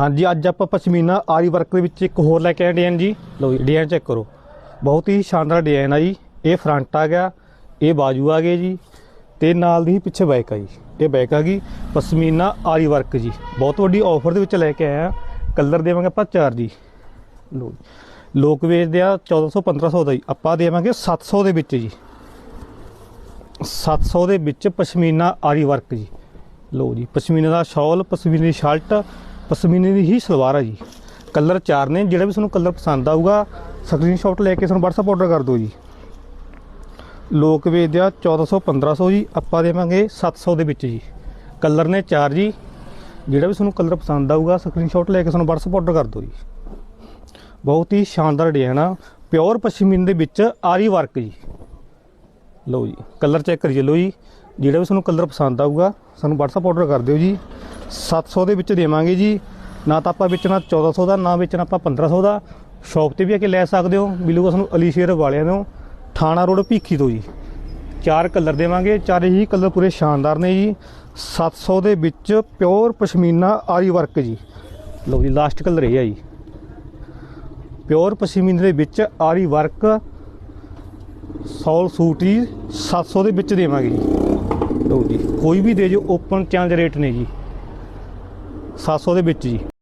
ਹਾਂਜੀ, ਅੱਜ ਆਪਾਂ ਪਸ਼ਮੀਨਾ ਆਰੀ ਵਰਕ ਦੇ ਵਿੱਚ ਇੱਕ ਹੋਰ ਲੈ ਕੇ ਆਏ ਡਿਜ਼ਾਈਨ ਜੀ। ਲਓ ਜੀ, ਡਿਜ਼ਾਈਨ ਚੈੱਕ ਕਰੋ। ਬਹੁਤ ਹੀ ਸ਼ਾਨਦਾਰ ਡਿਜ਼ਾਈਨ ਆ ਜੀ। ਇਹ ਫਰੰਟ ਆ ਗਿਆ, ਇਹ ਬਾਜੂ ਆ ਗਏ ਜੀ, ਤੇ ਨਾਲ ਦੀ ਹੀ ਪਿੱਛੇ ਬੈਕ ਆ ਜੀ। ਇਹ ਬੈਕ ਆ ਗਈ ਪਸ਼ਮੀਨਾ ਆਰੀ ਵਰਕ ਜੀ। ਬਹੁਤ ਵੱਡੀ ਆਫਰ ਦੇ ਵਿੱਚ ਲੈ ਕੇ ਆਏ ਆ। ਕਲਰ ਦੇਵਾਂਗੇ ਆਪਾਂ ਚਾਰ ਜੀ। ਲਓ ਜੀ। ਲੋਕ ਵੇਚਦੇ ਆ 1400 1500 ਦਾ ਜੀ। ਆਪਾਂ ਦੇਵਾਂਗੇ 700 ਦੇ ਵਿੱਚ ਜੀ। 700 ਦੇ ਵਿੱਚ ਪਸ਼ਮੀਨਾ ਆਰੀ ਵਰਕ ਜੀ। ਲਓ ਜੀ, ਪਸ਼ਮੀਨਾ ਦਾ ਸ਼ਾਲ, ਪਸ਼ਮੀਨੇ ਦੀ ਸ਼ਰਟ ਪਸ਼ਮੀਨੇ ਦੀ ਹੀ ਸਲਵਾਰ ਆ ਜੀ। ਕਲਰ ਚਾਰ ਨੇ, ਜਿਹੜਾ ਵੀ ਤੁਹਾਨੂੰ ਕਲਰ ਪਸੰਦ ਆਊਗਾ ਸਕਰੀਨਸ਼ਾਟ ਲੈ ਕੇ ਸਾਨੂੰ WhatsApp ਆਰਡਰ ਕਰ ਦਿਓ ਜੀ। ਲੋਕ ਵੇਚਦੇ ਆ 1400 1500 ਜੀ, ਆਪਾਂ ਦੇਵਾਂਗੇ 700 ਦੇ ਵਿੱਚ ਜੀ। ਕਲਰ ਨੇ ਚਾਰ ਜੀ। ਜਿਹੜਾ ਵੀ ਤੁਹਾਨੂੰ ਕਲਰ ਪਸੰਦ ਆਊਗਾ ਸਕਰੀਨਸ਼ਾਟ ਲੈ ਕੇ ਸਾਨੂੰ WhatsApp ਆਰਡਰ ਕਰ ਦਿਓ ਜੀ। ਬਹੁਤ ਹੀ ਸ਼ਾਨਦਾਰ ਡਿਜ਼ਾਈਨ ਆ। ਪਿਓਰ ਪਸ਼ਮੀਨ ਦੇ ਵਿੱਚ ਆਰੀ ਵਰਕ ਜੀ। ਲਓ ਜੀ ਕਲਰ ਚੈੱਕ ਕਰੀਏ, ਲਓ ਜੀ, ਜਿਹੜਾ ਵੀ ਤੁਹਾਨੂੰ ਕਲਰ ਪਸੰਦ ਆਊਗਾ, ਸਾਨੂੰ WhatsApp ਆਰਡਰ ਕਰ ਦਿਓ ਜੀ। 700 ਦੇ ਵਿੱਚ ਦੇਵਾਂਗੇ ਜੀ। ਨਾ ਤਾਂ ਆਪਾਂ ਵੇਚਣਾ 1400 ਦਾ, ਨਾ ਵੇਚਣਾ ਆਪਾਂ 1500 ਦਾ। ਸ਼ਾਪ ਤੇ ਵੀ ਆ ਕੇ ਲੈ ਸਕਦੇ ਹੋ। ਮਿਲੂਗਾ ਤੁਹਾਨੂੰ ਅਲੀ ਸ਼ੇਰ ਵਾਲਿਆਂ ਨੂੰ ਥਾਣਾ ਰੋਡ ਭੀਖੀ ਤੋਂ ਜੀ। ਚਾਰ ਕਲਰ ਦੇਵਾਂਗੇ, ਚਾਰ ਹੀ ਕਲਰ ਪੂਰੇ ਸ਼ਾਨਦਾਰ ਨੇ ਜੀ। 700 ਦੇ ਵਿੱਚ ਪਿਓਰ ਪਸ਼ਮੀਨਾ ਆਰੀ ਵਰਕ ਜੀ। ਲਓ ਜੀ ਲਾਸਟ ਕਲਰ ਇਹ ਆ ਜੀ। ਪਿਓਰ ਪਸ਼ਮੀਨੇ ਦੇ ਵਿੱਚ ਆਰੀ ਵਰਕ ਸੌਲ ਸੂਟ ਜੀ। 700 ਦੇ ਵਿੱਚ ਦੇਵਾਂਗੇ ਜੀ। ਲਓ ਜੀ। ਕੋਈ ਵੀ ਦੇ ਜੋ ਓਪਨ ਚੈਲੰਜ ਰੇਟ ਨੇ ਜੀ। 700 ਦੇ ਵਿੱਚ ਜੀ।